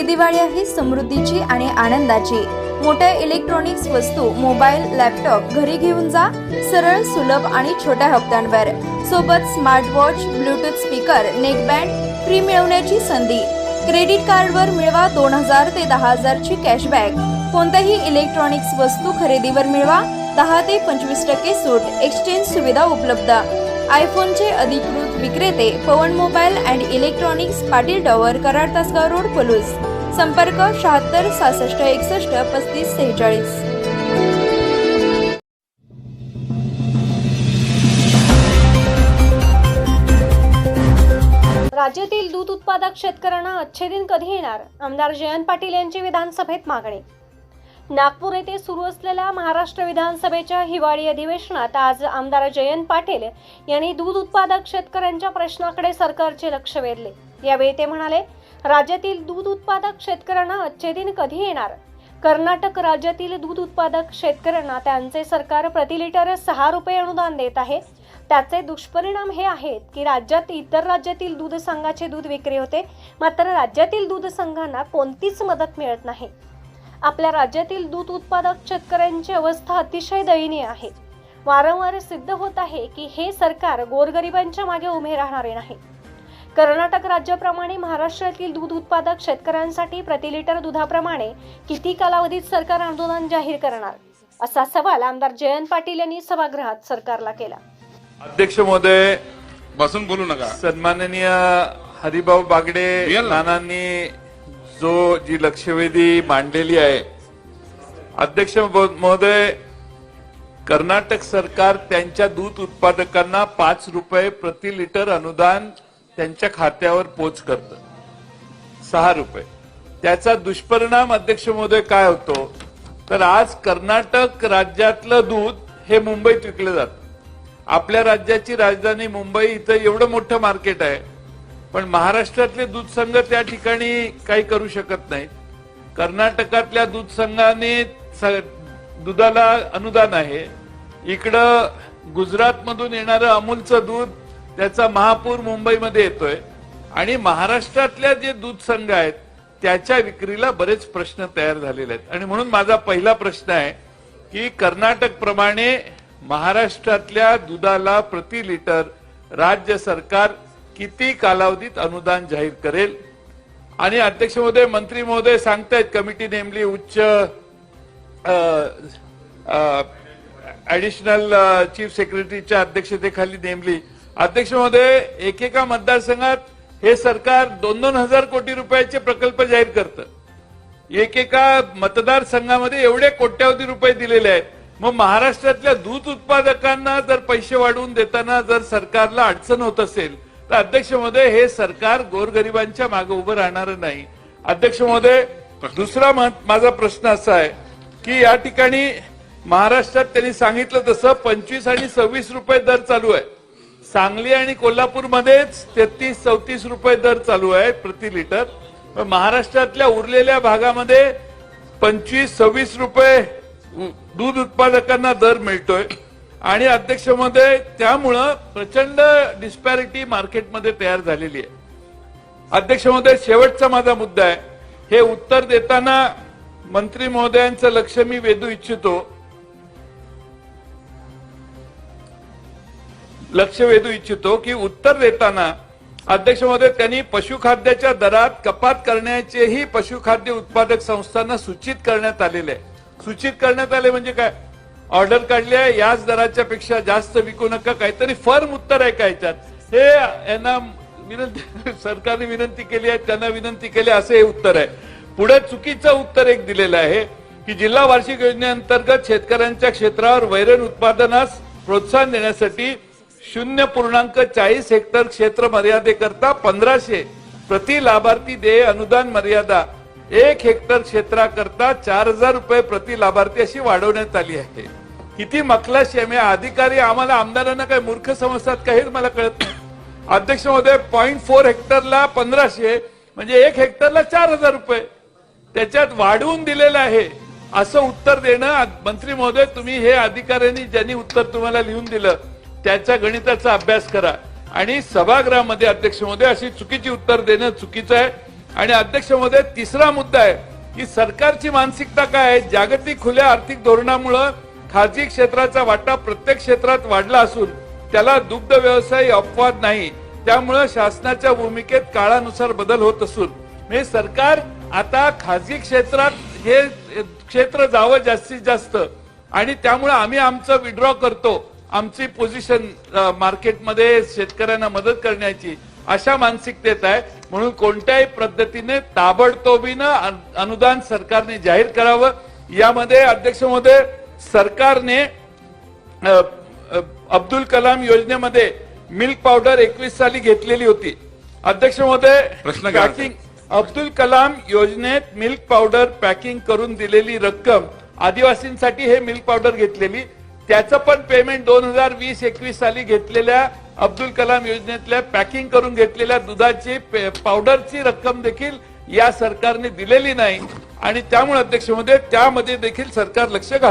ही दिवाळी आहे समृद्धीची आणि आनंदाची. मोठ्या इलेक्ट्रॉनिक्स वस्तू मोबाईल लॅपटॉप घरी घेऊन जा. सरळ सुलभ आणि छोट्या हप्त्यांवर. सोबत smart watch bluetooth speaker neckband free मिळवण्याची संधी. क्रेडिट कार्डवर मिळवा दोन हजार ते दहा हजारची कॅशबॅक कोणत्याही इलेक्ट्रॉनिक्स वस्तू खरेदीवर मिळवा. दहा ते पंचवीस टक्के सूट एक्सचेंज सुविधा उपलब्ध. आयफोनचे अधिकृत विक्रेते Pawan mobile and electronics Patil tower Karad Tasgaon road Palus संपर्क शहात्तर सहासष्ट एकसष्ट पस्तीस सेहेचाळीस. राज्यातील दूध उत्पादक शेतकऱ्यांना अच्छे दिन कधी येणार? आमदार जयंत पाटील यांची विधानसभेत मागणी. नागपूर येथे सुरू असलेल्या महाराष्ट्र विधानसभेच्या हिवाळी अधिवेशनात आज आमदार जयंत पाटील यांनी दूध उत्पादक शेतकऱ्यांच्या प्रश्नाकडे सरकारचे लक्ष वेधले. यावेळी ते म्हणाले राज्यातील दूध उत्पादक शेतकऱ्यांना आजचे दिन कधी येणार? कर्नाटक राज्यातील दूध उत्पादक शेतकऱ्यांना त्यांचे सरकार प्रति लिटर सहा रुपये अनुदान देत आहे. त्याचे दुष्परिणाम हे आहेत की राज्यात इतर राज्यातील दूध संघाचे दूध विक्री होते मात्र राज्यातील दूध संघांना कोणतीच मदत मिळत नाही. आपल्या राज्यातील दूध उत्पादक शेतकऱ्यांची अवस्था अतिशय दयनीय आहे. वारंवार सिद्ध होत आहे की हे सरकार गोरगरिबांच्या मागे उभे राहणारे नाही. कर्नाटक राज्याप्रमाणे महाराष्ट्रातील दूध उत्पादक शेतकऱ्यांसाठी प्रति लिटर दुधाप्रमाणे किती कालावधीत सरकार अनुदान जाहीर करणार? असा सवाल आमदार जयंत पाटील यांनी सभागृहात सरकारला केला. अध्यक्ष महोदय बसून बोलू नका. सन्माननीय हरिभाऊ बागडे. नानांनी जो जी लक्षवेधी मांडलेली आहे. अध्यक्ष महो- महोदय कर्नाटक सरकार त्यांच्या दूध उत्पादकांना पाच रुपये प्रति लिटर अनुदान त्यांच्या खात्यावर पोच करतं. सहा रुपये. त्याचा दुष्परिणाम अध्यक्ष महोदय काय होतो? तर आज कर्नाटक राज्यातलं दूध हे मुंबईत विकलं जातं. आपल्या राज्याची राजधानी मुंबई इथं एवढं मोठं मार्केट आहे पण महाराष्ट्रातले दूध संघ त्या ठिकाणी काही करू शकत नाहीत. कर्नाटकातल्या दूध संघाने स- दुधाला अनुदान आहे. इकडं गुजरातमधून येणारं अमूलचं दूध त्याचा महापूर मुंबईमध्ये येतोय. आणि महाराष्ट्रातल्या जे दूध संघ आहेत त्याच्या विक्रीला बरेच प्रश्न तयार झालेले आहेत. आणि म्हणून माझा पहिला प्रश्न आहे की कर्नाटक प्रमाणे महाराष्ट्रातल्या दुधाला प्रति लिटर राज्य सरकार किती कालावधीत अनुदान जाहीर करेल? आणि अध्यक्ष महोदय मंत्री महोदय सांगतायत कमिटी नेमली उच्च ऍडिशनल चीफ सेक्रेटरीच्या अध्यक्षतेखाली नेमली. अध्यक्ष महोदय एकेका मतदारसंघात हे सरकार दोन दोन हजार कोटी रुपयाचे प्रकल्प जाहीर करतं. एकेका मतदारसंघामध्ये एवढे कोट्यावधी रुपये दिलेले आहेत. मग महाराष्ट्रातल्या दूध उत्पादकांना जर पैसे वाढवून देताना जर सरकारला अडचण होत असेल तर अध्यक्ष महोदय हे सरकार गोरगरिबांच्या मागे उभं राहणार नाही. अध्यक्ष महोदय दुसरा माझा प्रश्न असा आहे की या ठिकाणी महाराष्ट्रात त्यांनी सांगितलं तसं पंचवीस आणि सव्वीस रुपये दर चालू आहे. सांगली आणि कोल्हापूरमध्येच तेहतीस चौतीस रुपये दर चालू आहे प्रति लिटर. महाराष्ट्रातल्या उरलेल्या भागामध्ये पंचवीस सव्वीस रुपये दूध उत्पादकांना दर मिळतोय. आणि अध्यक्ष त्यामुळं प्रचंड डिस्पॅरिटी मार्केटमध्ये तयार झालेली आहे. अध्यक्ष शेवटचा माझा मुद्दा आहे. हे उत्तर देताना मंत्री महोदयांचं लक्ष मी वेधू इच्छितो. लक्ष वेधू इच्छितो की उत्तर देताना अध्यक्ष महोदय त्यांनी पशुखाद्याच्या दरात कपात करण्याचेही पशुखाद्य उत्पादक संस्थांना सूचित करण्यात आलेले आहे. सूचित करण्यात आले म्हणजे काय? ऑर्डर काढली आहे याच दराच्या पेक्षा जास्त विकू नका काहीतरी फर्म उत्तर आहे का याच्यात? हे यांना विनंती सरकारने विनंती केली आहे त्यांना विनंती केली आहे, असं हे उत्तर आहे. पुढे चुकीचं उत्तर एक दिलेलं आहे की जिल्हा वार्षिक योजनेअंतर्गत शेतकऱ्यांच्या क्षेत्रावर वैरण उत्पादनास प्रोत्साहन देण्यासाठी शून्य पूर्णांक चाळीस हेक्टर क्षेत्र मर्यादेकरता पंधराशे प्रति लाभार्थी देय अनुदान मर्यादा एक हेक्टर क्षेत्राकरता चार हजार रुपये प्रति लाभार्थी अशी वाढवण्यात आली आहे. किती मखलाशी आहे अधिकारी आम्हाला आमदारांना काय मूर्ख समजतात का हेच मला कळत नाही. अध्यक्ष महोदय पॉईंट फोर हेक्टरला पंधराशे म्हणजे एक हेक्टरला चार हजार रुपये. त्याच्यात वाढवून दिलेलं आहे असं उत्तर देणं. मंत्री महोदय तुम्ही हे अधिकाऱ्यांनी ज्यांनी उत्तर तुम्हाला लिहून दिलं त्याच्या गणिताचा अभ्यास करा. आणि सभागृहामध्ये अध्यक्ष महोदय अशी चुकीची उत्तर देणं चुकीचं आहे. आणि अध्यक्ष महोदय तिसरा मुद्दा आहे की सरकारची मानसिकता काय आहे? जागतिक खुल्या आर्थिक धोरणामुळं खाजगी क्षेत्राचा वाटा प्रत्येक क्षेत्रात वाढला असून त्याला दुग्ध व्यवसाय अपवाद नाही. त्यामुळं शासनाच्या भूमिकेत काळानुसार बदल होत असून. हे सरकार आता खाजगी क्षेत्रात हे क्षेत्र जावं जास्तीत जास्त. आणि त्यामुळे आम्ही आमचं विड्रॉ करतो. आमची पोझिशन मार्केटमध्ये शेतकऱ्यांना मदत करण्याची अशा मानसिकतेत आहे. म्हणून कोणत्याही पद्धतीने ताबडतोबीनं अन- अनुदान सरकारने जाहीर करावं. यामध्ये अध्यक्ष महोदय सरकारने अब्दुल कलाम योजनेमध्ये मिल्क पावडर एकवीस साली घेतलेली होती. अध्यक्ष महोदय पॅकिंग अब्दुल कलाम योजनेत मिल्क पावडर पॅकिंग करून दिलेली रक्कम आदिवासींसाठी हे मिल्क पावडर घेतलेली. त्याचं पण पेमेंट दोन हजार वीस एकवीस साली घेतलेल्या अब्दुल कलाम योजनेतल्या पॅकिंग करून घेतलेल्या दुधाची पावडरची रक्कम देखील या सरकारने दिलेली नाही. आणि त्यामुळे अध्यक्षमध्ये त्यामध्ये देखील सरकार लक्ष घाल